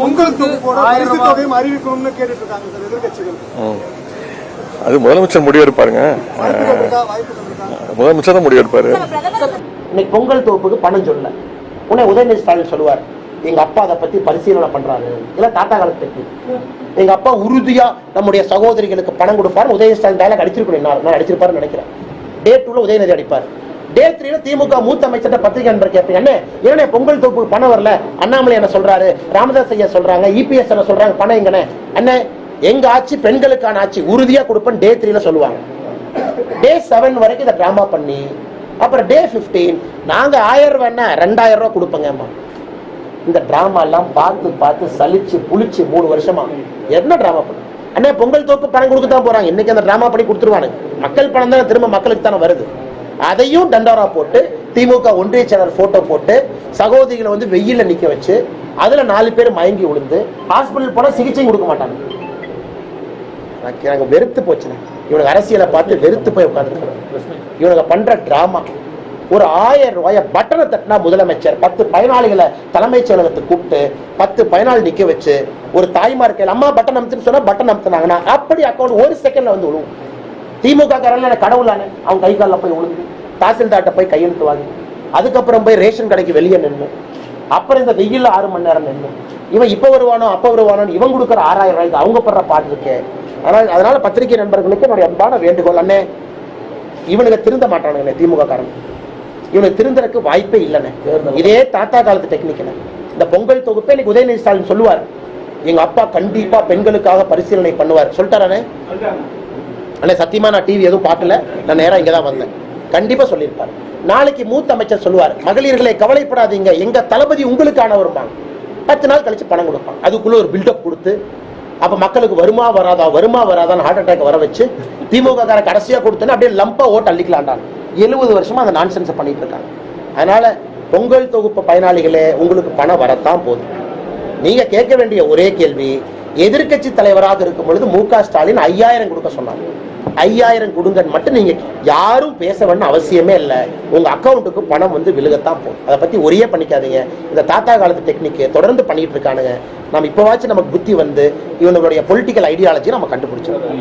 பொங்கல் தொகுப்போட பரிசு தொகையும் அறிவிக்கணும்னு கேட்டுட்டு இருக்காங்க சார் எதிர்கட்சிகள். ம். அது முதலமைச்சர் முடிவெடுப்பாருங்க. முதலமைச்சர் தான் முடிவெடுப்பாரு. இன்னைக்கு பொங்கல் தொகுப்புக்கு பணம் சொல்லல. உடனே உதயநிதி ஸ்டாலின் சொல்லுவார் எங்க அப்பா அதை பத்தி பரிசீலனை பண்றாரு. இல்ல தாத்தா காலத்து டெக்னிக் எங்க அப்பா உறுதியா நம்முடைய சகோதரிகளுக்கு பணம் கொடுப்பாரு உதயநிதி ஸ்டாலின் டைலாக் அடிச்சிருக்கணும் நான் நான் அடிச்சிருப்பாருன்னு நினைக்கிறேன். டே டூல உதயநிதி அடிப்பார். டே த்ரீல திமுக மூத்த அமைச்சர் பத்திரிகை நண்பர் கேட்பீங்க என்ன? என்ன பொங்கல் தொகுப்பு பணம் வரல? அண்ணாமலை என்ன சொல்றாரு? ராமதாஸ் ஐயா சொல்றாங்க இபிஎஸ் என்ன சொல்றாங்க பணம் எங்கண்ணே? அண்ணே எங்க ஆட்சி பெண்களுக்கான ஆட்சி உறுதியா கொடுப்பேன் டே த்ரீல சொல்லுவாங்க. டே செவன் வரைக்கும் இதை டிராமா பண்ணி அப்புறம் டே 15 நாங்க ஆயிரம் ரூபாய்னா ரெண்டாயிரம் ரூபாய் கொடுப்போங்கம்மா. இந்த டிராமா எல்லாம் பார்த்து பார்த்து சலிச்சு புளிச்சு மூணு வருஷமா. என்ன டிராமா பண்ணு? அண்ணே பொங்கல் தோப்பு பணம் கொடுக்க தான் போறாங்க. இன்னைக்கு அந்த டிராமா பண்ணி கொடுத்துருவானுங்க. மக்கள் பணம் தான் திரும்ப மக்களுக்கு தானே வருது. அதையும் தண்டோரா போட்டு திமுக ஒன்றிய செயலர் போட்டோ போட்டு சகோதரிகளை வந்து வெயில்ல நிக்க வச்சு அதுல நாலு பேர் மயங்கி விழுந்து ஹாஸ்பிட்டல் போனா சிகிச்சையும் கொடுக்க மாட்டாங்க. எனக்கு வெறுத்து போச்சுண்ணே. இவனுக்கு அரசியலை பார்த்து வெறுத்து போய் உட்காந்துருக்காங்க இவனுக்கு பண்ற டிராமா ஒரு ஆயிரம் ரூபாய பட்டனை தட்டினா முதலமைச்சர் பத்து பயனாளிகளை தலைமைச் செயலகத்தை கூப்பிட்டு பத்து பயனாளி நிக்க வச்சு ஒரு தாய்மார் கையில் அம்மா பட்டன் அமுத்துன்னு சொன்னா பட்டன் அமுத்துனாங்கன்னா அப்படி அக்கௌண்ட் ஒரு செகண்ட்ல வந்து விழுவும். திமுக காரன் கடவுளானே அவன் கை காலில் போய் விழுந்து தாசில்தார்ட்ட போய் கையெழுத்து வாங்கி. அதுக்கப்புறம் போய் ரேஷன் கடைக்கு வெளியே நின்று அப்புறம் இந்த வெயில்ல ஆறு மணி நேரம் நின்று இவன் இப்ப வருவானோ அப்ப வருவானோ இவன் கொடுக்குற ஆறாயிரம் ரூபாய்க்கு அவங்க படுற பாட்டு இருக்கே. அதனால அதனால பத்திரிகை நண்பர்களுக்கு என்னுடைய அன்பான வேண்டுகோள் அண்ணே இவனுக்கு திருந்த மாட்டானுங்க திமுக காரன். இவனுக்கு திருந்தறதுக்கு வாய்ப்பே இல்லைண்ணே. இதே தாத்தா காலத்து டெக்னிக் இந்த பொங்கல் தொகுப்பை இன்னைக்கு உதயநிதி ஸ்டாலின் சொல்லுவார். எங்க அப்பா கண்டிப்பா பெண்களுக்காக பரிசீலனை பண்ணுவார். சொல்லிட்டாரானே அண்ணே சத்தியமா நான் டிவி எதுவும் பார்க்கல. நான் நேராக இங்கே தான் வந்தேன். கண்டிப்பாக சொல்லியிருப்பார். நாளைக்கு மூத்த அமைச்சர் சொல்லுவார் மகளிர்களை கவலைப்படாதீங்க எங்க தளபதி உங்களுக்கானவரும்பாங்க. பத்து நாள் கழிச்சு பணம் கொடுப்பான் அதுக்குள்ள ஒரு பில்டப் கொடுத்து அப்ப மக்களுக்கு வருமா வராதா வருமா வராதான்னு ஹார்ட் அட்டாக் வர வச்சு திமுக கார கடைசியா கொடுத்தோன்னு அப்படியே லம்பா ஓட்டு அள்ளிக்கலாண்டாங்க எழுபது வருஷமா அந்த நான்சென்ஸ் பண்ணிட்டு இருக்காங்க. அதனால பொங்கல் தொகுப்பு பயனாளிகளே உங்களுக்கு பணம் வரத்தான் போதும் நீங்க கேட்க வேண்டிய ஒரே கேள்வி எதிர்க்கட்சி தலைவராக இருக்கும் பொழுது மு க ஸ்டாலின் ஐயாயிரம் கொடுக்க சொன்னாங்க ஐயாயிரம் கொடுங்கன்னு மட்டும் நீங்க யாரும் பேச வேணும் அவசியமே இல்லை. உங்க அக்கௌண்ட்டுக்கு பணம் வந்து விழுகத்தான் போகும் அதை பத்தி ஒரே பண்ணிக்காதீங்க. இந்த தாத்தா காலத்து டெக்னிக் தொடர்ந்து பண்ணிட்டு இருக்கானுங்க. நம்ம இப்போவாச்சும் நமக்கு புத்தி வந்து இவனுடைய பொலிட்டிக்கல் ஐடியாலஜி நம்ம கண்டுபிடிச்சோம்